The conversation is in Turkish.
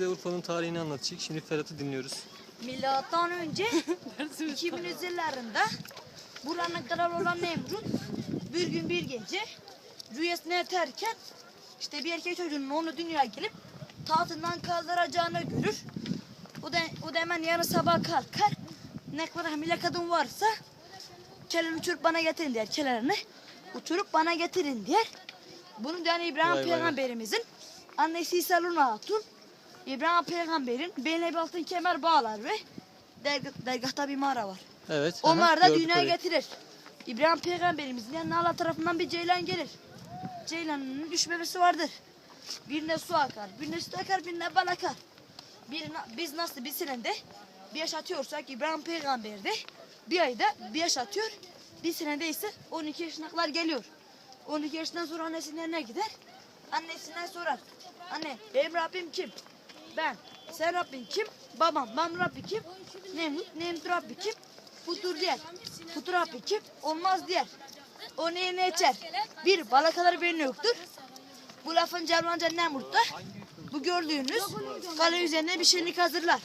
bize Urfa'nın tarihini anlatacak. Şimdi Ferhat'ı dinliyoruz. Milattan önce 2000 yıllarında buranın kralı olan Nemrut bir gün bir gece rüyasına yatarken işte bir erkek çocuğunun onu dünyaya gelip tahtından kaldıracağını görür. O da, o da hemen yarın sabah kalkar. Ne kadar hamile kadın varsa kelini uçurup bana getirin der kellerini. Uçurup bana getirin der. Bunu yani İbrahim Vay vay vay. peygamberimizin annesi İsa Luna Hatun İbrahim peygamberin beline bir altın kemer bağlar ve derg dergahta bir mağara var. Evet. Onlar aha, da gördük dünyaya orayı. getirir. İbrahim peygamberimizin yanına Allah tarafından bir ceylan gelir. Ceylanın üç bebesi vardır. Birine su akar, birine süt akar, birine bal akar. Birine, biz nasıl bir senede bir yaş atıyorsak İbrahim peygamber de bir ayda bir yaş atıyor. Bir senede ise 12 yaşındakiler geliyor. 12 yaşından sonra annesinin yanına gider. Annesinden sorar. Anne benim Rabbim kim? Ben. Sen Rabbin kim? Babam. Ben Rabbi kim? Nemrut. Nemrut Rabbi kim? Futur diğer. Futur Rabbi kim? Olmaz diğer. O neye ne içer? Bir balakaları benim yoktur. Bu lafın Cermanca Nemrut'ta bu gördüğünüz kale üzerine bir şenlik hazırlar.